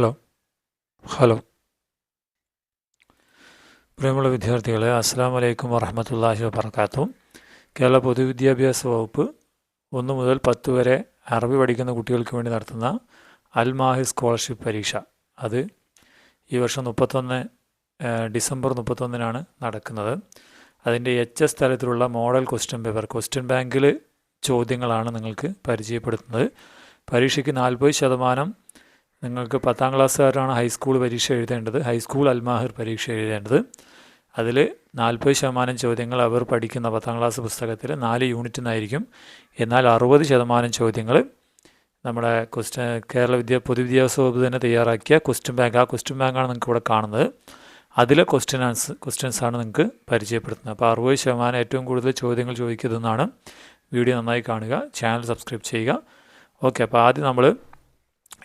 Hello. Hello. പ്രിയമുള്ള വിദ്യാർത്ഥികളെ അസ്സാം വലൈക്കും വറഹമത്തല്ലാഹി വബർക്കാത്തു കേരള പൊതുവിദ്യാഭ്യാസ വകുപ്പ് ഒന്ന് മുതൽ പത്ത് വരെ അറബി പഠിക്കുന്ന കുട്ടികൾക്ക് വേണ്ടി നടത്തുന്ന അൽമാഹി സ്കോളർഷിപ്പ് പരീക്ഷ. അത് ഈ വർഷം മുപ്പത്തൊന്ന് ഡിസംബർ മുപ്പത്തൊന്നിനാണ് നടക്കുന്നത്. അതിന്റെ എച്ച് എസ് തലത്തിലുള്ള മോഡൽ ക്വസ്റ്റ്യൻ പേപ്പർ ക്വസ്റ്റ്യൻ ബാങ്കിൽ ചോദ്യങ്ങളാണ് നിങ്ങൾക്ക് പരിചയപ്പെടുത്തുന്നത്. പരീക്ഷയ്ക്ക് നാൽപ്പത് ശതമാനം നിങ്ങൾക്ക് പത്താം ക്ലാസ്സുകാരാണ് ഹൈസ്കൂൾ പരീക്ഷ എഴുതേണ്ടത്. ഹൈസ്കൂൾ അൽമാഹിർ പരീക്ഷ എഴുതേണ്ടത്. അതിൽ നാൽപ്പത് ശതമാനം ചോദ്യങ്ങൾ അവർ പഠിക്കുന്ന പത്താം ക്ലാസ് പുസ്തകത്തിൽ നാല് യൂണിറ്റിൽ നിന്നായിരിക്കും എന്നാൽ അറുപത് ശതമാനം ചോദ്യങ്ങൾ നമ്മുടെ ക്വസ്റ്റ്യൻ കേരള വിദ്യ പൊതുവിദ്യാഭ്യാസ വകുപ്പ് തന്നെ തയ്യാറാക്കിയ ക്വസ്റ്റ്യൻ ബാങ്ക് ആ ക്വസ്റ്റ്യൻ ബാങ്കാണ് നിങ്ങൾക്ക് ഇവിടെ കാണുന്നത്. അതിലെ ക്വസ്റ്റ്യൻ ആൻസ് ക്വസ്റ്റ്യൻസ് ആണ് നിങ്ങൾക്ക് പരിചയപ്പെടുത്തുന്നത്. അപ്പോൾ അറുപത് ശതമാനം ഏറ്റവും കൂടുതൽ ചോദ്യങ്ങൾ ചോദിക്കുന്നതെന്നാണ് വീഡിയോ നന്നായി കാണുക. ചാനൽ സബ്സ്ക്രൈബ് ചെയ്യുക. ഓക്കെ അപ്പോൾ ആദ്യം നമ്മൾ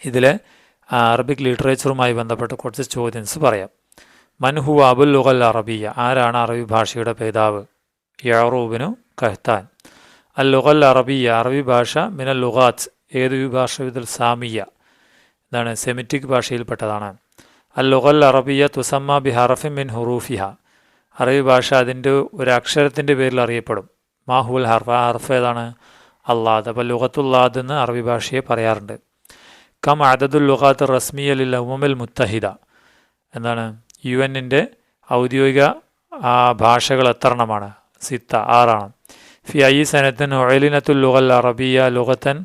ഇതിലെ അറബിക് ലിറ്ററേച്ചറുമായി ബന്ധപ്പെട്ട കുറച്ച് ചോദ്യൻസ് പറയാം. മൻഹു അബുൽ ലുഗൽ അറബിയ ആരാണ് അറബി ഭാഷയുടെ പേതാവ്? യാറൂബിനു കഹ്താൻ അൽ ലുഗൽ അറബിയ അറബി ഭാഷ മിനൽ ലുഗാത്ത് ഏത് വിഭാഷ വിധൽ സാമിയ? എന്താണ് സെമിറ്റിക് ഭാഷയിൽപ്പെട്ടതാണ്. അൽ ലുഗൽ അറബിയ തുസമ്മ ബി ഹറഫിൻ മിൻ ഹുറൂഫിഹ. അറബി ഭാഷ അതിന്റെ ഒരു അക്ഷരത്തിന്റെ പേരിൽ അറിയപ്പെടും. മാഹുൽ ഹർഫ ഹർഫ് ഏതാണ്? അള്ളാദ് അപ്പോൾ ലുഗത്തുല്ലാദ് എന്ന് അറബി ഭാഷയെ പറയാറുണ്ട്. കം അദദുൽ ലുഹാത്ത് റസ്മിയ ലിൽ ഉമമിൽ മുത്തഹിദ. എന്താണ്? യു എന്നിന്റെ ഔദ്യോഗിക ഭാഷകൾ എത്രണമാണ് സിത്ത ആറാണ്. ഫി ഐ സനത്തിൻ ഒയലിനത്തുൽ ലുഹൽ അറബിയ ലുഹത്തൻ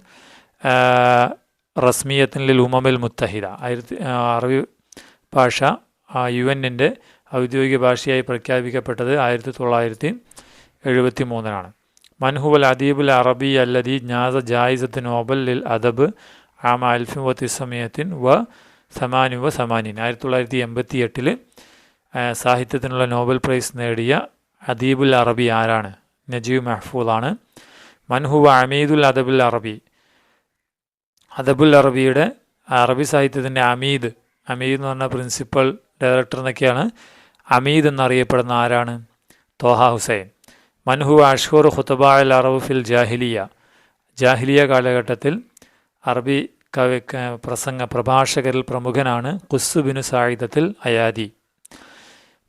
റസ്മിയത്തിൻ ലിൽ ഉമമിൽ മുത്തഹിദ. ആയിരത്തി അറബി ഭാഷ യു എന്നിന്റെ ഔദ്യോഗിക ഭാഷയായി പ്രഖ്യാപിക്കപ്പെട്ടത് ആയിരത്തി തൊള്ളായിരത്തി എഴുപത്തി മൂന്നിനാണ് മൻഹുവൽ അദീബുൽ അറബി അല്ലദി ജ്ഞാസ ജായിസത്ത് നോബൽ ലിൽ അദബ് ആമ അൽഫിം വത്തി സമയത്തിൻ വ സമാനു വ സമാനിൻ. ആയിരത്തി തൊള്ളായിരത്തി എൺപത്തി എട്ടിൽ സാഹിത്യത്തിനുള്ള നോബൽ പ്രൈസ് നേടിയ അദീബുൽ അറബി ആരാണ്? നജീബ് മഹ്ഫൂദാണ്. മൻഹുവ അമീദുൽ അദബുൽ അറബി. അദബുൽ അറബിയുടെ അറബി സാഹിത്യത്തിന്റെ അമീദ്. അമീദ് എന്ന് പറഞ്ഞ പ്രിൻസിപ്പൽ ഡയറക്ടർ എന്നൊക്കെയാണ് അമീദ് എന്നറിയപ്പെടുന്ന ആരാണ്? Taha Hussein. മൻഹു അഷ്ഹൂർ ഹുത്തബ അൽ അറബ് ഫിൽ ജാഹിലിയ. ജാഹിലിയ കാലഘട്ടത്തിൽ അറബി കവി പ്രസംഗ പ്രഭാഷകരിൽ പ്രമുഖനാണ് ഖുസ്സുബിനു സായിദത്തിൽ അയാദി.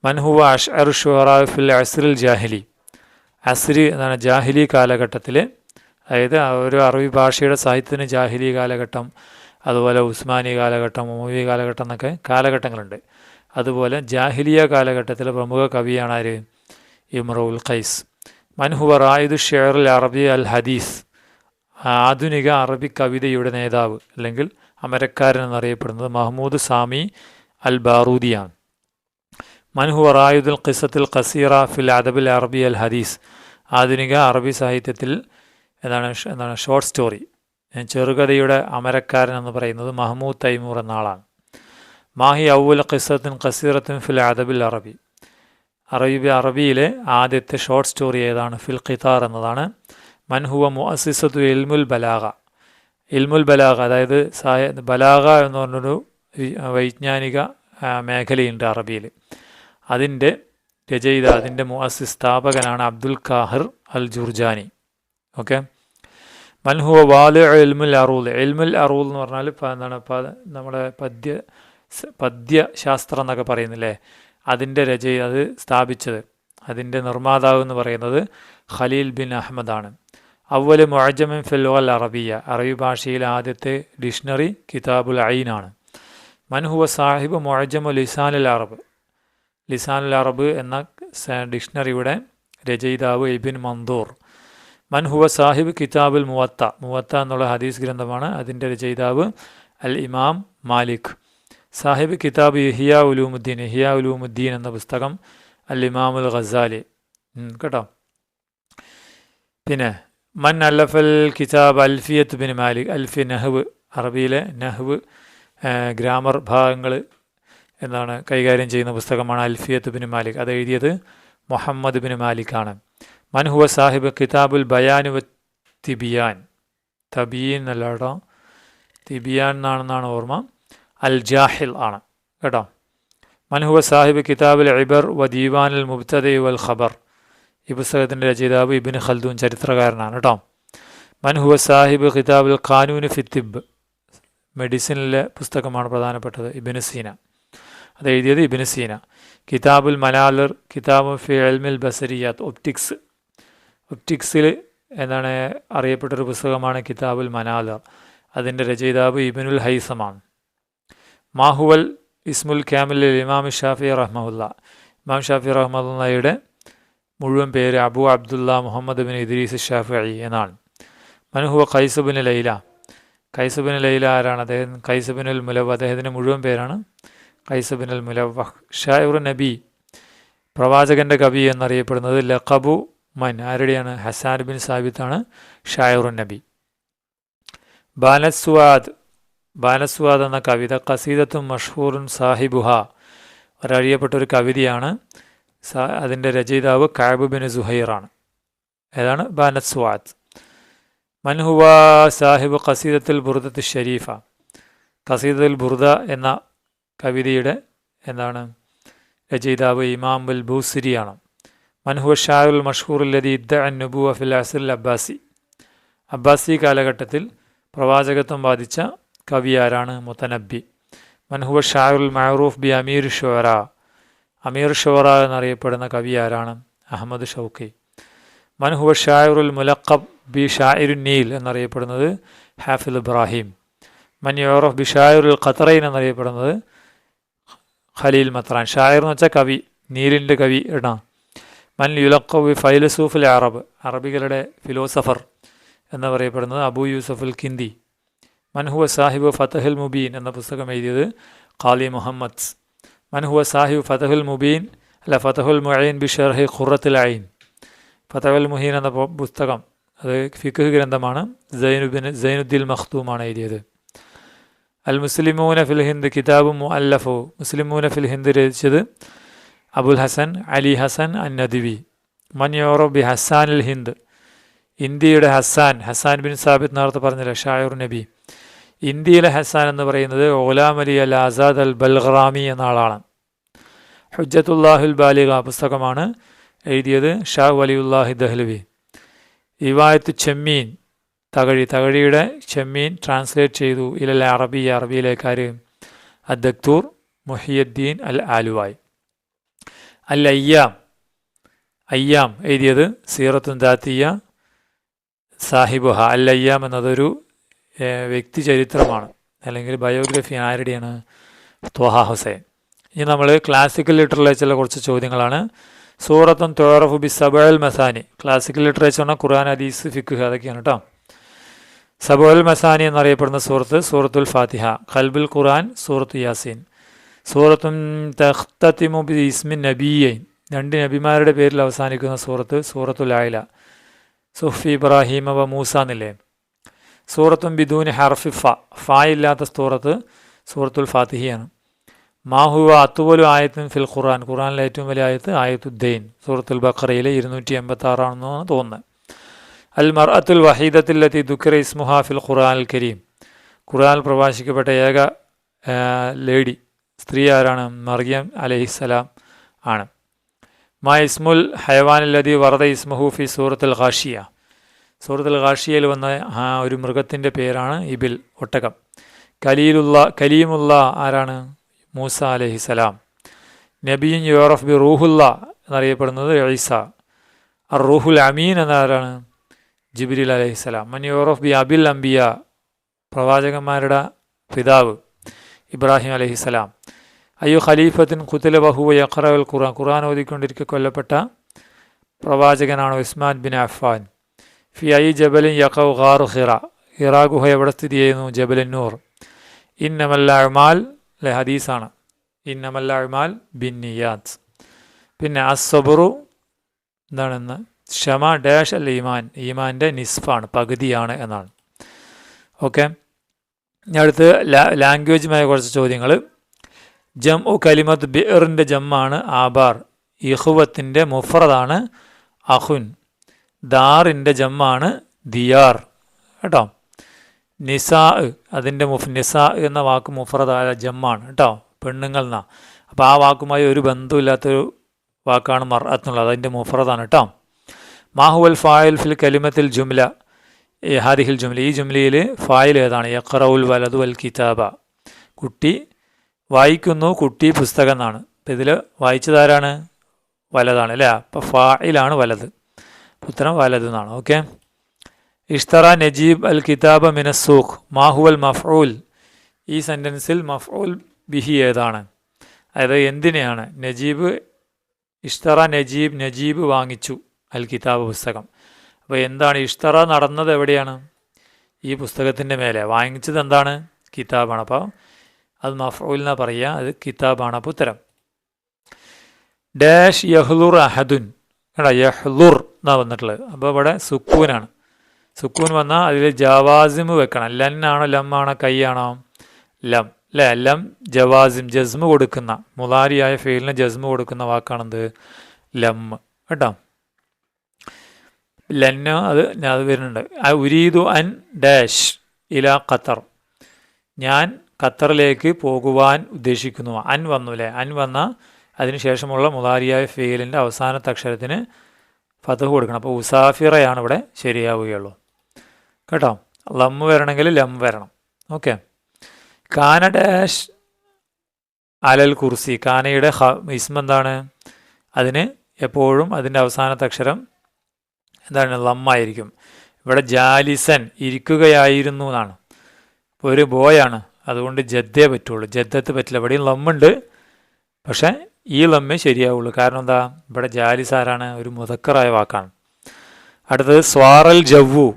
മൻഹുവ അഷ് അർ ഷുഹറ ഫിൽ അസ്രിൽ ജാഹിലി. അസ്രി എന്നാണ് ജാഹിലി കാലഘട്ടത്തിൽ അതായത് ഒരു അറബി ഭാഷയുടെ സാഹിത്യത്തിന് ജാഹിലി കാലഘട്ടം അതുപോലെ ഉസ്മാനി കാലഘട്ടം ഉമവി കാലഘട്ടം എന്നൊക്കെ കാലഘട്ടങ്ങളുണ്ട്. അതുപോലെ ജാഹിലിയ കാലഘട്ടത്തിലെ പ്രമുഖ കവിയാണ് ആര്? Imrul Qais. മൻഹുവ റായിദു ഷെയറുൽ അറബി അൽ ഹദീസ്. ആധുനിക അറബി കവിതയുടെ നേതാവ് അല്ലെങ്കിൽ അമരക്കാരൻ എന്നറിയപ്പെടുന്നത് മഹ്മൂദ് സാമി അൽ ബാറൂദിയാണ് മൻഹു റായുദുൽ ഖിസത്തുൽ ഖസീറ ഫിൽ അദബുൽ അറബി അൽ ഹദീസ്. ആധുനിക അറബി സാഹിത്യത്തിൽ എന്താണ് എന്താണ് ഷോർട്ട് സ്റ്റോറി. ചെറുകഥയുടെ അമരക്കാരൻ എന്ന് പറയുന്നത് മഹ്മൂദ് തൈമൂർ എന്ന ആളാണ് മാഹി ഔൽ ഖിസത്തിൻ ഖസീറത്തിൻ ഫിൽ അദബുൽ അറബി. അറബി അറബിയിലെ ആദ്യത്തെ ഷോർട്ട് സ്റ്റോറി ഏതാണ്? ഫിൽ ഖിത്താർ എന്നതാണ്. മൻഹുവ മുഅസിസത്തു ഇൽമുൽ ബലാഗ. ഇൽമുൽ ബലാഗ അതായത് സായ ബലാഗ എന്ന് പറഞ്ഞൊരു വൈജ്ഞാനിക മേഖലയുണ്ട് അറബിയിൽ. അതിന്റെ രചയിത അതിന്റെ മുഅസി സ്ഥാപകനാണ് Abdul Qahir al Jurjani okay മൻഹുവ വാൽ എൽമുൽ അറൂൽ. എൽമുൽ അറൂൽ എന്ന് പറഞ്ഞാൽ എന്താണ് നമ്മുടെ പദ്യ പദ്യശാസ്ത്രം എന്നൊക്കെ പറയുന്നില്ലേ? അതിന്റെ രചയി അത് സ്ഥാപിച്ചത് അതിന്റെ നിർമ്മാതാവ് എന്ന് പറയുന്നത് ഖലീൽ ബിൻ അഹമ്മദാണ്. അവൽ മുഅജമിൻ ഫിൽ അറബിയ അറബി ഭാഷയിലെ ആദ്യത്തെ ഡിക്ഷണറി കിതാബുൽ അയിനാണ് മൻഹുവ സാഹിബ് മുഅജമു ലിസാനുൽ അറബ്. ലിസാനുൽ അറബ് എന്ന ഡിക്ഷണറിയുടെ രചയിതാവ് ഇബിൻ മന്ദൂർ. മൻഹുവ സാഹിബ് കിതാബുൽ മുവത്ത. മുവത്ത എന്നുള്ള ഹദീസ് ഗ്രന്ഥമാണ് അതിന്റെ രചയിതാവ് അൽ ഇമാം മാലിക്. സാഹിബ് കിതാബ് ഇഹിയ ഉലൂമുദ്ദീൻ. ഇഹിയ ഉലൂമുദ്ദീൻ എന്ന പുസ്തകം അൽ ഇമാമുൽ ഖസാലി കേട്ടോ? പിന്നെ മൻ അല്ലഫൽ കിതാബ് അൽഫിയത്ത് ബിൻ മാലിക് അൽഫി നഹ്വ് അറബിയിലെ നഹ്വ് ഗ്രാമർ ഭാഗങ്ങൾ എന്നാണ് കൈകാര്യം ചെയ്യുന്ന പുസ്തകമാണ് അൽഫിയത്ത് ബിൻ മാലിക്. അത് എഴുതിയത് മുഹമ്മദ് ബിൻ മാലിക്കാണ്. മൻഹുവ സാഹിബ് കിതാബുൽ ബയാനുവ തിബിയാൻ. തബീൻ എന്നല്ല തിബിയാൻ എന്നാണെന്നാണ് ഓർമ്മ. അൽ ജാഹിൽ ആണ് കേട്ടോ. മൻഹുവ സാഹിബ് കിതാബുൽ ഇബർ വ ദീവാനുൽ മുബ്തദ വൽ ഖബർ. ഈ പുസ്തകത്തിന്റെ രചയിതാവ് ഇബിൻ ഖൽദൂൻ ചരിത്രകാരനാണ് കേട്ടോ. മൻഹുവ സാഹിബ് ഖിതാബുൽ ഖാനൂന് ഫിത്തിബ് മെഡിസിനിലെ പുസ്തകമാണ് പ്രധാനപ്പെട്ടത് ഇബിന് സീന. അത് എഴുതിയത് ഇബിന് സീന. കിതാബുൽ മലാലർ കിതാബ് ഫി അൽമിൽ ബസരിയാത്ത് ഒപ്റ്റിക്സ്. ഒപ്റ്റിക്സിൽ എന്നാണ് അറിയപ്പെട്ടൊരു പുസ്തകമാണ് കിതാബുൽ മനാലർ. അതിന്റെ രചയിതാവ് ഇബിനുൽ ഹൈസമാണ്. മാഹുവൽ ഇസ്മുൽ ക്യാമിൽ ഇമാം ഷാഫി റഹ്മുല്ല ഇമാം ഷാഫി റഹ്മുല്ലയുടെ മുഴുവൻ പേര് Abu Abdullah Muhammad bin Idris Shafi എന്നാണ്. മനുഹുവ ഖൈസുബിൻ ലൈല. ഖൈസുബിൻ ലൈല ആരാണ് അദ്ദേഹം? ഖൈസുബിനുൽ മുലവ് അദ്ദേഹത്തിന്റെ മുഴുവൻ പേരാണ് ഖൈസുബിൻ അൽ മുലവ് ഷായുർ നബി പ്രവാചകന്റെ കവി എന്നറിയപ്പെടുന്നത് ലഖബു മൻ. ആരുടെയാണ്? ഹസാൻ ബിൻ സാബിത്താണ് ഷായുർ നബി. ബാനസ്വാദ് ബാനസ്വാദ് എന്ന കവിത കസീദത്തും മഷ്ഹൂറും സാഹിബുഹ. ഒരറിയപ്പെട്ട ഒരു കവിതയാണ് അതിന്റെ രചയിതാവ് കാബ് ബിൻ സുഹൈറാണ്. ഏതാണ്? ബാനത് ബാനസ്വാദ് മൻഹുവ സാഹിബ് ഖസീദത്തുൽ ബുർദത്ത് ഷരീഫ. ഖസീദത്തുൽ ബുർദ എന്ന കവിതയുടെ എന്താണ്? രചയിതാവ് ഇമാം ബുൽ ബൂസിരിയാണ് മൻഹുവ ഷാറുൽ മഷ്ഹൂർ ലദി ഇദ്ദ നുബുവ ഫിൽ അസുൽ അബ്ബാസി. അബ്ബാസി കാലഘട്ടത്തിൽ പ്രവാചകത്വം ബാധിച്ച കവി ആരാണ്? മുത്തനബി മൻഹുവ ഷാറുൽ മഹറൂഫ് ബി അമീർ ഷോറ അമീർ ഷുറ എന്നറിയപ്പെടുന്ന കവി ആരാണ്? Ahmed Shawqi. മൻഹുവ ഷായുറുൽ മുലക്കബ് ബി ഷായിരു നീൽ എന്നറിയപ്പെടുന്നത് ഹാഫിൽ ഇബ്രാഹിം. മൻ യോറഫ് ബി ഷായുറുൽ ഖത്തറൈൻ എന്നറിയപ്പെടുന്നത് ഖലീൽ മത്രാൻ. ഷായർ എന്ന് വെച്ചാൽ കവി നീലിന്റെ കവി ഇണ മൻ യുലക്കബ് ഫൈലസൂഫുൽ അറബ് അറബികളുടെ ഫിലോസഫർ എന്ന് പറയപ്പെടുന്നത് അബു യൂസഫുൽ കിന്തി മൻഹുവ സാഹിബ് ഫത്തഹുൽ മുബീൻ എന്ന പുസ്തകം എഴുതിയത് ഖാലി മുഹമ്മദ് മൻഹുവ സാഹിബ് ഫതഹുൽ മുബീൻ അല്ല ഫതഹുൽ മുഅീൻ ബി ഷെർഹി ഖുറത്തുൽ ഐൻ ഫതഹുൽ മുഹീൻ എന്ന പുസ്തകം. അത് ഫിഖ് ഗ്രന്ഥമാണ്. സൈനുബിൻ സൈനുദ്ദീൻ മഖ്തൂമാണ് എഴുതിയത്. അൽ മുസ്ലിമൂന ഫിൽ ഹിന്ദ് കിതാബ് മുഅല്ലഫു. മുസ്ലിമൂന ഫിൽ ഹിന്ദ് രചിച്ചത് അബുൽ ഹസൻ അലി ഹസൻ അൻ മൻ യോറോ ബി ഹസാൻ അൽ ഹിന്ദ്. ഇന്ത്യയുടെ ഹസാൻ ഹസാൻ ബിൻ സാബിത് നേരത്തെ പറഞ്ഞില്ല ഷായൂർ നബി. ഇന്ത്യയിലെ ഹസാൻ എന്ന് പറയുന്നത് ഓലാം അലി അൽ ആസാദ് അൽ ബൽഗ്റാമി എന്ന ആളാണ് ഹുജ്ജത്തുല്ലാഹുൽ ബാലിക പുസ്തകമാണ് എഴുതിയത് ഷാ വലിയുല്ലാഹി ദഹ്ലവി. ഇവായത്ത് ചെമ്മീൻ തകഴി തകഴിയുടെ ചെമ്മീൻ ട്രാൻസ്ലേറ്റ് ചെയ്തു. ഇലൽ അറബി അറബിയിലേക്കാർ അദ്ദക്തൂർ മുഹിയുദ്ദീൻ അൽ ആലുവായ്. അൽ അയ്യാം അയ്യാം എഴുതിയത് സീറത്തുൻ ദാത്തിയ സാഹിബുഹ. അൽ എന്നതൊരു വ്യക്തി ചരിത്രമാണ് അല്ലെങ്കിൽ ബയോഗ്രഫി ആരുടെയാണ്? ത്വഹ ഹുസൈൻ. ഇനി നമ്മൾ ക്ലാസിക്കൽ ലിറ്ററേച്ചറിലെ കുറച്ച് ചോദ്യങ്ങളാണ്. സൂറത്തും തോറഫു ബി സബൽ മസാനി. ക്ലാസിക്കൽ ലിറ്ററേച്ചർ പറഞ്ഞാൽ ഖുർആൻ അദീസ് ഫിഖ് അതൊക്കെയാണ് കേട്ടോ സബുൽ മസാനി എന്നറിയപ്പെടുന്ന സൂറത്ത് സൂറത്തുൽ ഫാത്തിഹ. ഖൽബുൽ ഖുർആൻ സൂറത്ത് യാസീൻ. സൂറത്തും തഖ്തത്തിമു ബി ഇസ്മിൻ നബിയൈൻ. രണ്ട് നബിമാരുടെ പേരിൽ അവസാനിക്കുന്ന സൂറത്ത് സൂറത്തുൽ ആയില. സുഫ് ഇബ്രാഹിം വ മൂസ എന്നില്ലേ? സൂറത്തും ബിദൂന് ഹർഫി ഫ ഫ ഇല്ലാത്ത സൂറത്ത് സൂറത്തുൽ ഫാത്തിഹിയാണ്. മാഹുവ അത്തുപോലും ആയത്തും ഫിൽ ഖുറാൻ ഖുറാനിലെ ഏറ്റവും വലിയ ആയത്ത് ആയത്തുദ്ദൈൻ സൂറത്തുൽ ബഖറയിലെ ഇരുന്നൂറ്റി എൺപത്തി ആറാണെന്നാണ് തോന്നുന്നത് അൽ മർഅത്തുൽ വഹീദത്തിലെത്തി ദുഃഖറ ഇസ്മുഹ ഫിൽ ഖുറാൻ അൽ കരീം. ഖുറാൻ പ്രഭാഷിക്കപ്പെട്ട ഏക ലേഡി സ്ത്രീ ആരാണ്? മറിയം അലഹിസ്സലാം ആണ്. മാ ഇസ്മുൽ ഹയവാനില്ലതി വറദ ഇസ്മുഹു ഫി സൂറത്തുൽ ഖാഷിയ. സൂറത്തുൽ ഖാഷിയയിൽ വന്ന ആ ഒരു മൃഗത്തിന്റെ പേരാണ് ഇബിൽ ഒട്ടകം. കലീലുള്ള കലീമുള്ള ആരാണ്? മൂസ അലഹിസലാം നബിയും യോറഫ് ബി റൂഹുല്ല എന്നറിയപ്പെടുന്നത് ഐസ അർ റൂഹുൽ അമീൻ എന്നാരാണ് ജിബിരിൽ അലഹിസലാം മൻ യോറഫ് ബി അബിൽ അംബിയ പ്രവാചകന്മാരുടെ പിതാവ് ഇബ്രാഹിം അലഹിസലാം അയ്യോ ഖലീഫത്തിൻ കുത്തില ബഹു യഖറൽ ഖുറാൻ ഖുറാൻ ഓതിക്കൊണ്ടിരിക്കെ കൊല്ലപ്പെട്ട പ്രവാചകനാണ് ഉസ്മാൻ ബിൻ അഫ്ഫാൻ. ഫി ഐ ജബലിൻ യഖൗ ഖാറു ഹിറ ഹിറ ഗുഹ എവിടെ സ്ഥിതി ചെയ്യുന്നു? ജബലിൻ നൂർ. ഇന്നമല്ല അഴ്മാൽ അല്ലെ ഹദീസാണ്. ഇന്നമല്ല അഴ്മാൽ ബിൻ നിയാദ്. പിന്നെ അസബറു എന്താണെന്ന്? ക്ഷമ ഡാഷ് അല്ല ഈമാൻ. ഈമാന്റെ നിസ്ഫാണ് പകുതിയാണ് എന്നാണ്. ഓക്കെ. അടുത്ത് ലാംഗ്വേജുമായ കുറച്ച് ചോദ്യങ്ങൾ ജം ഉ കലിമത്ത് ബിറിന്റെ ജമ്മാണ് ആബാർ. ഇഹുവത്തിന്റെ മുഫറദാണ് അഹുൻ. ദാറിന്റെ ജമ്മാണ് ദിയാർ. കേട്ടോ? നിസാ അതിന്റെ മുഫ് നിസാ എന്ന വാക്ക് മുഫറദായ ജമ്മാണ്. കേട്ടോ? പെണ്ണുങ്ങൾ എന്നാ അപ്പോൾ ആ വാക്കുമായി ഒരു ബന്ധമില്ലാത്തൊരു വാക്കാണ് മർ എന്നുള്ളത് അതിന്റെ മുഫറദാണ് കേട്ടോ. മാഹുവൽ ഫായൽ ഫിൽ കലിമത്തിൽ ജുംല. ഹാദിഹിൽ ജുംല. ഈ ജുംലയിൽ ഫായിൽ ഏതാണ്? യഖറൗൽ വലതു വൽ കിതാബ. കുട്ടി വായിക്കുന്നു കുട്ടി പുസ്തകം എന്നാണ്. അപ്പം ഇതിൽ വായിച്ചതാരാണ് വലതാണ് അല്ലേ? അപ്പം ഫായിലാണ് വലത് ഉത്തരം വലത് എന്നാണ് ഓക്കെ ഇഷ്തറ നജീബ് അൽ കിതാബ മിനസൂഖ് മാഹുവൽ മഫ്ഊൽ. ഈ സെന്റൻസിൽ മഫ്ഊൽ ബിഹി ഏതാണ്? അതായത് എന്തിനെയാണ്? നജീബ് ഇഷ്തറ നജീബ് നജീബ് വാങ്ങിച്ചു അൽ കിതാബ് പുസ്തകം. അപ്പോൾ എന്താണ് ഇഷ്തറ നടന്നത് എവിടെയാണ്? ഈ പുസ്തകത്തിന്റെ മേലെ. വാങ്ങിച്ചത് എന്താണ്? കിതാബാണ്. അപ്പോൾ അത് മഫ്ഊൽ പറയുക അത് കിതാബാണ്. അപ്പോൾ ഉത്തരം. ഡാഷ് യഹ്ലുർ അഹദുൻ. എടാ യഹ്ലുർ എന്നാണ് വന്നിട്ടുള്ളത്. അപ്പോൾ ഇവിടെ സുക്കൂനാണ്. സുക്കൂൻ വന്നാൽ അതിൽ ജവാസിമ് വെക്കണം. ലന്നാണോ ലമ്മാണോ കൈയാണോ? ലം. അല്ലേ? ലം ജവാസിം ജസ്മ് കൊടുക്കുന്ന മുതാരിയായ ഫെയിലിന് ജസ്മ് കൊടുക്കുന്ന വാക്കാണെന്ത്? ലം. കേട്ടോ? ലന്ന അത് അത് വരുന്നുണ്ട്. ഉരീദു അൻ ഡാഷ് ഇല ഖത്തർ. ഞാൻ ഖത്തറിലേക്ക് പോകുവാൻ ഉദ്ദേശിക്കുന്നു. അൻ വന്നു അല്ലേ? അൻ വന്ന അതിനുശേഷമുള്ള മുതാരിയായ ഫെയിലിന്റെ അവസാനത്തെ അക്ഷരത്തിന് ഫതഹ് കൊടുക്കണം. അപ്പോൾ ഉസാഫിറയാണ് ഇവിടെ ശരിയാവുകയുള്ളൂ. കേട്ടോ? ലം വരണമെങ്കിൽ ലം വരണം. ഓക്കെ. കാന ഡാഷ് അലൽ കുർസി. കാനയുടെ ഹ ഇസ്മ എന്താണ്? അതിന് എപ്പോഴും അതിന്റെ അവസാനത്തെ അക്ഷരം എന്താണ് ലമ്മായിരിക്കും ഇവിടെ ജാലിസൻ ഇരിക്കുകയായിരുന്നു എന്നാണ്. ഇപ്പോൾ ഒരു ബോയാണ്. അതുകൊണ്ട് ജദ്ദേ പറ്റുള്ളൂ. ജദ്ദത്ത് പറ്റില്ല. ഇവിടെയും ലമ്മുണ്ട് പക്ഷേ ഈ ലമ്മേ ശരിയാവുള്ളൂ. കാരണം എന്താ? ഇവിടെ ജാലിസാരാണ് ഒരു മുതക്കറായ വാക്കാണ്. അടുത്തത് സ്വാറൽ ജവ്വു.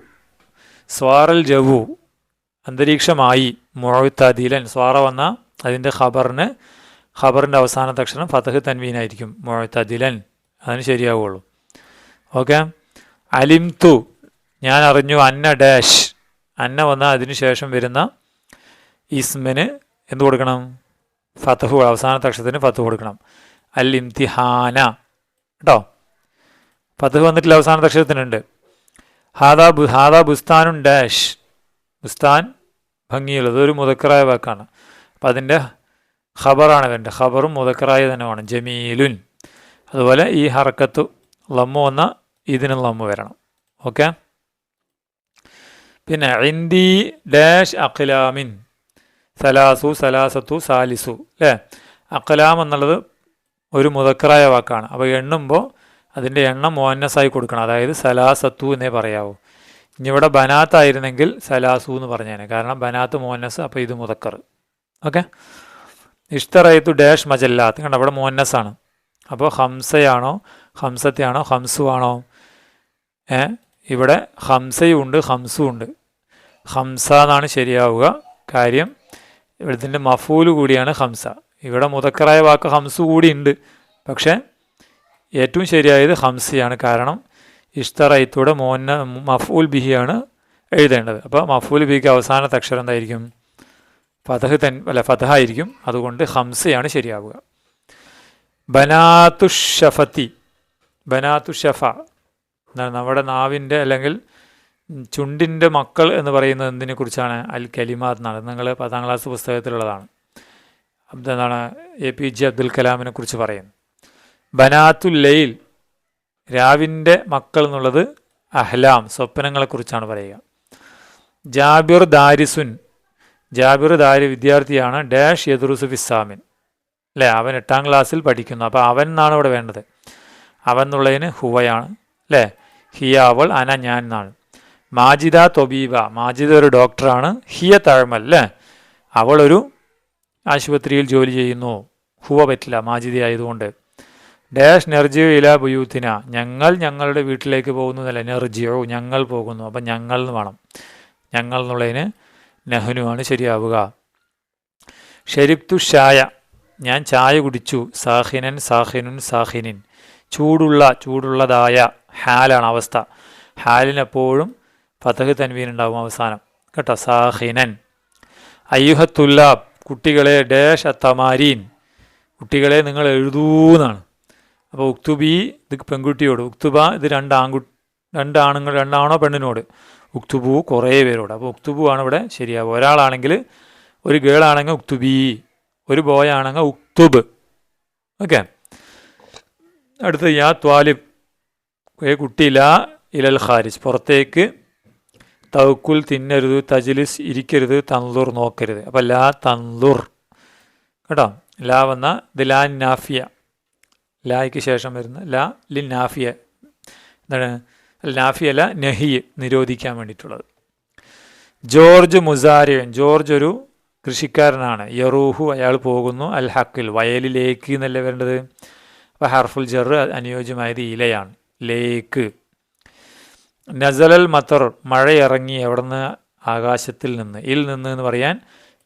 സ്വാറൽ ജവ്വു. അന്തരീക്ഷമായി മുഴവിത്താദീലൻ സ്വാറ വന്ന അതിന്റെ ഖബറിന് ഖബറിന്റെ അവസാനത്തെ അക്ഷരം ഫതഹ് തൻവീനായിരിക്കും മുഴവിത്താദീലൻ അതിന് ശരിയാവുള്ളൂ. ഓക്കെ? അലിം തു ഞാൻ അറിഞ്ഞു അന്ന ഡാഷ്. അന്ന വന്ന അതിന് ശേഷം വരുന്ന ഇസ്മിന് എന്ത് കൊടുക്കണം? ഫതഹു അവസാനത്തെ അക്ഷരത്തിന് ഫതഹു കൊടുക്കണം. അൽ ഇംതിഹാന കേട്ടോ? ഫതഹ് വന്നിട്ടില്ല അവസാനത്തെ അക്ഷരത്തിനുണ്ട്. ഹാദാ ബു ഹാദാ ബുസ്താനുൻ ഡാഷ്. ബുസ്താൻ ഭംഗിയുള്ളത് ഒരു മുതക്കറായ വാക്കാണ്. അപ്പം അതിന്റെ ഖബറാണ് വേണ്ടത്. ഖബറും മുതക്കറായ തന്നെ വേണം ജമീലുൻ. അതുപോലെ ഈ ഹറക്കത്ത് ലമ്മു വന്ന ഇതിനും ലമ്മു വരണം. ഓക്കെ? പിന്നെ ഇന്ദി ഡാഷ് അഖിലാമിൻ. സലാസു സലാസത്തു സാലിസു അല്ലേ അക്കലാം എന്നുള്ളത് ഒരു മുതക്കറായ വാക്കാണ്. അപ്പോൾ എണ്ണുമ്പോൾ അതിന്റെ എണ്ണം മോന്നസായി കൊടുക്കണം. അതായത് സലാസത്തു എന്നേ പറയാവൂ. ഇനി ഇവിടെ ബനാത്തായിരുന്നെങ്കിൽ സലാസു എന്ന് പറഞ്ഞേനെ. കാരണം ബനാത്ത് മോന്നസ് അപ്പോൾ ഇത് മുതക്കർ ഓക്കെ? ഇഷ്ടറയത്തു ഡാഷ് മജല്ലാത്ത്. കണ്ട? അവിടെ മോന്നസാണ് അപ്പോൾ ഹംസയാണോ? ഹംസത്തെയാണോ? ഹംസു ആണോ ഏ? ഇവിടെ ഹംസയും ഉണ്ട് ഉണ്ട് ഹംസ എന്നാണ് ശരിയാവുക. കാര്യം ഇവിടത്തിന്റെ മഫൂൽ കൂടിയാണ് ഹംസ ഇവിടെ മുതക്കറായ വാക്ക് ഹംസു കൂടിയുണ്ട് പക്ഷേ ഏറ്റവും ശരിയായത് ഹംസയാണ് കാരണം ഇഷ്തറൈത്തൂടെ മോന്ന മഫൂൽ ബിഹിയാണ് എഴുതേണ്ടത്. അപ്പോൾ മഫൂൽ ബിഹിക്ക് അവസാനത്തെ അക്ഷരം എന്തായിരിക്കും? ഫതഹ് തൻ അല്ല ഫതഹ ആയിരിക്കും. അതുകൊണ്ട് ഹംസയാണ് ശരിയാവുക. ബനാത്തു ഷഫത്തി ബനാത്തു ഷഫ നമ്മുടെ നാവിന്റെ അല്ലെങ്കിൽ ചുണ്ടിന്റെ മക്കൾ എന്ന് പറയുന്നത് എന്തിനെ കുറിച്ചാണ് അൽ കലിമാത്ത് എന്നാണ്. നിങ്ങൾ പത്താം ക്ലാസ് പുസ്തകത്തിലുള്ളതാണ്. എന്താണ് എ പി ജെ അബ്ദുൽ കലാമിനെ കുറിച്ച് പറയുന്നു ബനാത്തുൽ ലൈൽ രാവിന്റെ മക്കൾ എന്നുള്ളത് അഹ്ലാം സ്വപ്നങ്ങളെക്കുറിച്ചാണ് പറയുക. ജാബിർ ദാരിസുൻ ജാബിർ ദാരി വിദ്യാർത്ഥിയാണ് ഡാഷ് യദുറുസുഫ് ഫിസാമിൻ അല്ലേ? അവൻ എട്ടാം ക്ലാസ്സിൽ പഠിക്കുന്നു. അപ്പോൾ അവൻ എന്നാണ് ഇവിടെ വേണ്ടത്? അവൻ എന്നുള്ളതിന് ഹുവയാണ്. അല്ലേ? ഹിയ അവൾ അന ഞാൻ എന്നാണ്. മാജിദ തൊബീബ. മാജിദ ഒരു ഡോക്ടറാണ്. ഹിയ തഴമൽ അല്ലേ അവളൊരു ആശുപത്രിയിൽ ജോലി ചെയ്യുന്നു. ഹുവ പറ്റില്ല മാജിദ ആയതുകൊണ്ട് ഡാഷ് നെർജിയോ ഇല ബുയൂത്തിന. ഞങ്ങൾ ഞങ്ങളുടെ വീട്ടിലേക്ക് പോകുന്നു എന്നല്ല നെർജിയോ ഞങ്ങൾ പോകുന്നു. അപ്പം ഞങ്ങൾ എന്ന് വേണം. ഞങ്ങൾ എന്നുള്ളതിന് നെഹ്നുവാണ് ശരിയാവുക. ഷെരിപ്തു ഷായ. ഞാൻ ചായ കുടിച്ചു. സാഹിനൻ സാഹിനുൻ സാഹിനിൻ. ചൂടുള്ള ചൂടുള്ളതായ ഹാലാണ് അവസ്ഥ. ഹാലിനെപ്പോഴും ഫതഹ് തൻവീൻ ഉണ്ടാവും അവസാനം. കേട്ടോ? സാഹിനൻ അയ്യുഹത്തുല്ലാബ് കുട്ടികളെ ഡേഷ് അത്തമാരീൻ. കുട്ടികളെ നിങ്ങൾ എഴുതൂ എന്നാണ് അപ്പോൾ ഉക്തുബി ഇത് പെൺകുട്ടിയോട് ഉക്തുബ ഇത് രണ്ട് ആൺകു രണ്ട് ആണുങ്ങൾ രണ്ടാണോ പെണ്ണിനോട്? ഉക്തുബു കുറേ പേരോട്. അപ്പോൾ ഉക്തുബു ആണ് ഇവിടെ ശരിയാവുക. ഒരാളാണെങ്കിൽ ഒരു ഗേൾ ആണെങ്കിൽ ഉക്തുബി ഒരു ബോയ് ആണെങ്കിൽ ഉക്തുബ്. ഓക്കെ? അടുത്ത യാ ത്വാലിബ്. കുട്ടി ഇലൽ ഖാരിജ്. പുറത്തേക്ക് തൗക്കുൽ തിന്നരുത് തജിലിസ് ഇരിക്കരുത് തന്തുർ നോക്കരുത്. അപ്പം ലാ തന്തുർ കേട്ടോ? ലാ വന്ന ഇത് ലാ നാഫിയ. ലായ്ക്ക് ശേഷം വരുന്ന ലാ ലി നാഫിയ. എന്താണ്? നാഫിയ ല നഹി നിരോധിക്കാൻ വേണ്ടിയിട്ടുള്ളത്. ജോർജ് മുസാരിയൻ ജോർജ് ഒരു കൃഷിക്കാരനാണ്. യറൂഹു അയാൾ പോകുന്നു അൽ ഹക്കിൽ വയലിലേക്ക് എന്നല്ലേ വരേണ്ടത്? അപ്പോൾ ഹർഫുൽ ജർ അനുയോജ്യമായത് ഇലയാണ്. ലേക്ക്. നസലൽ മത്തർ മഴയിറങ്ങി എവിടുന്ന്? ആകാശത്തിൽ നിന്ന്. ഇൽ നിന്ന് എന്ന് പറയാൻ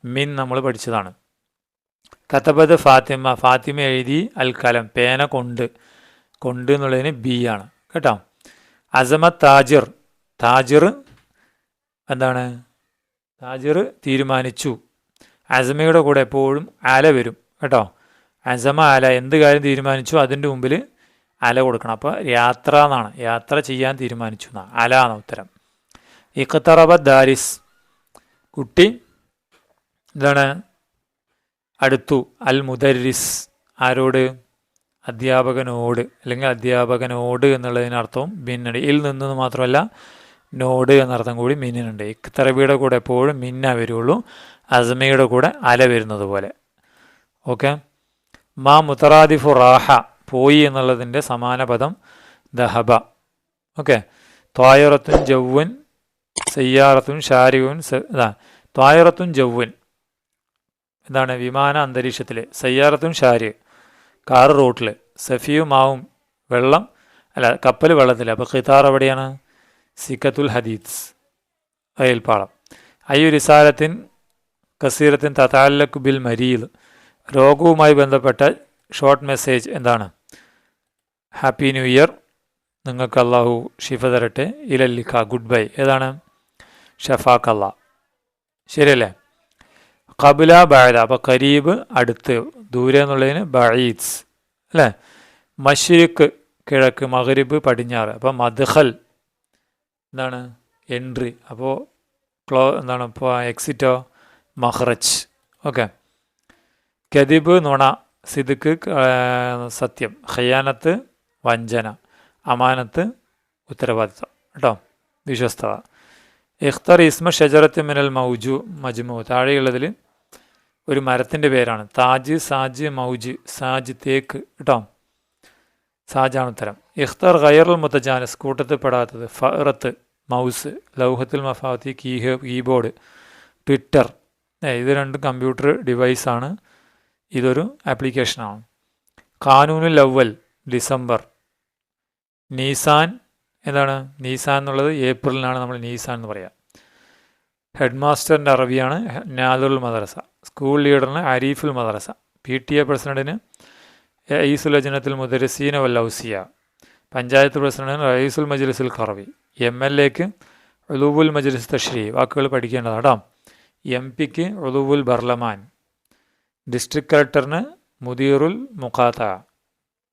മിൻ നമ്മൾ പഠിച്ചതാണ്. കത്തബദ് ഫാത്തിമ ഫാത്തിമ എഴുതി അൽ കലം പേന കൊണ്ട് കൊണ്ട് എന്നുള്ളതിന് ബി ആണ്. കേട്ടോ? അസമ താജിർ താജിർ എന്താണ്? താജിർ തീരുമാനിച്ചു. അസമയുടെ കൂടെ എപ്പോഴും ആല വരും. കേട്ടോ? അസമ ആല എന്ത് കാര്യം തീരുമാനിച്ചു? അതിന്റെ മുമ്പിൽ അല കൊടുക്കണം. അപ്പോൾ യാത്ര എന്നാണ്. യാത്ര ചെയ്യാൻ തീരുമാനിച്ചു എന്നാണ്. അല എന്ന ഉത്തരം. ഇഖത്തറബ ദാരിസ്. കുട്ടി എന്താണ് അടുത്തു. അൽ മുദരിസ് ആരോട്? അധ്യാപകനോട്. അല്ലെങ്കിൽ അധ്യാപകനോട് എന്നുള്ളതിനർത്ഥവും ഭിന്നുണ്ട് ഇൽ നിന്ന് മാത്രമല്ല നോട് എന്നർത്ഥം കൂടി മിന്നിനുണ്ട് ഇക്തറബിയുടെ കൂടെ എപ്പോഴും മിന്ന വരുള്ളൂ. അസ്മയുടെ കൂടെ അല വരുന്നത് പോലെ. ഓക്കെ? മാ മുത്തറാദിഫു റാഹ. പോയി എന്നുള്ളതിന്റെ സമാന പദം ദഹബ. ഓക്കെ. ത്വായുറത്തും ജൗവൻ സയ്യാറത്തുൻ ഷാരിവും ഇതാ ത്വായറത്തുൻ ജവ്വൻ. എന്താണ് വിമാന അന്തരീക്ഷത്തിൽ സയ്യാറത്തും ഷാരി കാർ റൂട്ടിൽ സഫിയും മാവും വെള്ളം അല്ല കപ്പൽ വെള്ളത്തിൽ അപ്പോൾ ഖിതാർ എവിടെയാണ്? സിക്കത്തുൽ ഹദീദ്സ് അയൽപ്പാളം. അയ്യു റിസാലത്തിൻ കസീറത്തിൻ തതാലക്കുബിൽ മരീദ്. രോഗവുമായി ബന്ധപ്പെട്ട ഷോർട്ട് മെസ്സേജ് എന്താണ്? ഹാപ്പി ന്യൂ ഇയർ നിങ്ങൾക്ക് അള്ളാഹു ഷിഫ തരട്ടെ. ഇലല്ലിഖ ഗുഡ് ബൈ ഏതാണ്? ഷഫാഖ് അള്ളാ ശരിയല്ലേ? കബുല ബാഴ അപ്പോൾ കരീബ് അടുത്ത് ദൂരെ എന്നുള്ളതിന് ബഴീദ്സ് അല്ലേ? മഷിരിക്ക് കിഴക്ക് മഹരിബ് പടിഞ്ഞാറ്. അപ്പോൾ മദ്ഹൽ എന്താണ്? എൻട്രി. അപ്പോൾ ക്ലോ എന്താണ്? ഇപ്പോൾ എക്സിറ്റോ? മഹ്റജ് ഓക്കെ. കദിബ് നുണ സിദുക്ക് സത്യം. ഖയാനത്ത് വഞ്ചന അമാനത്ത് ഉത്തരവാദിത്വം. കേട്ടോ? വിശ്വസ്തത. ഇഖ്തർ ഇസ്മ ഷജറത്ത് മിനൽ മൗജു മജ്മു. താഴെയുള്ളതിൽ ഒരു മരത്തിന്റെ പേരാണ്. താജ് സാജ് മൗജ് സാജ് തേക്ക്. കേട്ടോ? സാജാണ് ഉത്തരം. ഇഖ്തർ ഖയറുൽ മുത്തജാനസ് കൂട്ടത്തിൽ പെടാത്തത് ഫറത്ത് മൗസ് ലൗഹത്തുൽ മഫാത്തി കീഹ് കീബോർഡ് ട്വിറ്റർ. ഇത് രണ്ടും കമ്പ്യൂട്ടർ ഡിവൈസാണ്. ഇതൊരു ആപ്ലിക്കേഷനാണ്. കാനൂനുൽ അവൽ ഡിസംബർ. നീസാൻ എന്താണ്? നീസാൻ എന്നുള്ളത് ഏപ്രിലിനാണ് നമ്മൾ നീസാൻ എന്ന് പറയുക ഹെഡ് മാസ്റ്ററിന്റെ അറബിയാണ് നാദുൽ മദ്രസ. സ്കൂൾ ലീഡറിന് അരീഫുൽ മദ്രസ. പി ടി എ പ്രസിഡന്റിന് ഈസുലജനത്തിൽ മുദരസീന വല്ലൗസിയ പഞ്ചായത്ത് പ്രസിഡന്റിന് റയീസുൽ മജ്ലിസുൽ ഖറവി എം എൽ എക്ക് ഉലൂബുൽ മജ്ലിസ് തഷ്രി വാക്കുകൾ പഠിക്കേണ്ടതാണ് കേട്ടോ. എം പിക്ക് ഉലൂബുൽ ബർലമാൻ. ഡിസ്ട്രിക്ട് കളക്ടറിന് മുദീറുൽ മുഖാത്ത.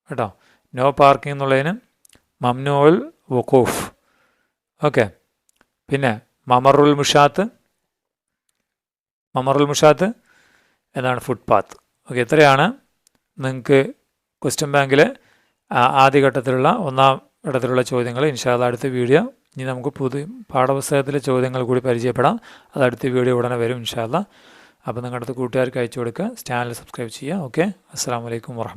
കേട്ടോ. നോ പാർക്കിംഗ് എന്നുള്ളതിന് മംനുൽ വഖൂഫ്. ഓക്കെ. പിന്നെ മമറുൽ മുഷാത്ത്. മമറുൽ മുഷാത്ത് എന്നാണ് ഫുട്പാത്ത് ഓക്കെ ഇത്രയാണ് നിങ്ങൾക്ക് ക്വസ്റ്റ്യൻ ബാങ്കിൽ ആദ്യഘട്ടത്തിലുള്ള ഒന്നാം ഇടത്തിലുള്ള ചോദ്യങ്ങൾ. ഇൻഷാല്ല അടുത്ത വീഡിയോ ഇനി നമുക്ക് പുതിയ പാഠപുസ്തകത്തിലെ ചോദ്യങ്ങൾ കൂടി പരിചയപ്പെടാം. അത് അടുത്ത വീഡിയോ ഉടനെ വരും ഇൻഷാല്ല അപ്പോൾ നിങ്ങളുടെ അടുത്ത് കൂട്ടുകാർക്ക് അയച്ചു കൊടുക്കുക. ചാനൽ സബ്സ്ക്രൈബ് ചെയ്യുക. ഓക്കെ. അസ്സാം വലൈക്കും വർഹമത്ത്